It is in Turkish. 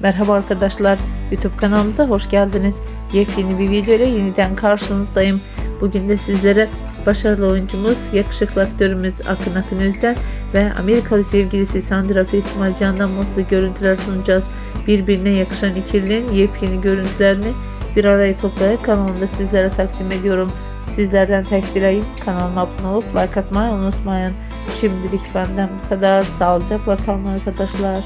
Merhaba arkadaşlar, YouTube kanalımıza hoş geldiniz. Yepyeni bir video ile yeniden karşınızdayım. Bugün de sizlere başarılı oyuncumuz, yakışıklı aktörümüz Akın Akın Özden ve Amerikalı sevgilisi Sandra Festival Can'dan mutlu görüntüler sunacağız. Birbirine yakışan ikilinin yepyeni görüntülerini bir araya toplayarak kanalımda sizlere takdim ediyorum. Sizlerden tek dileğim kanalıma abone olup like atmayı unutmayın. Şimdilik benden bu kadar. Sağlıcakla kalın arkadaşlar.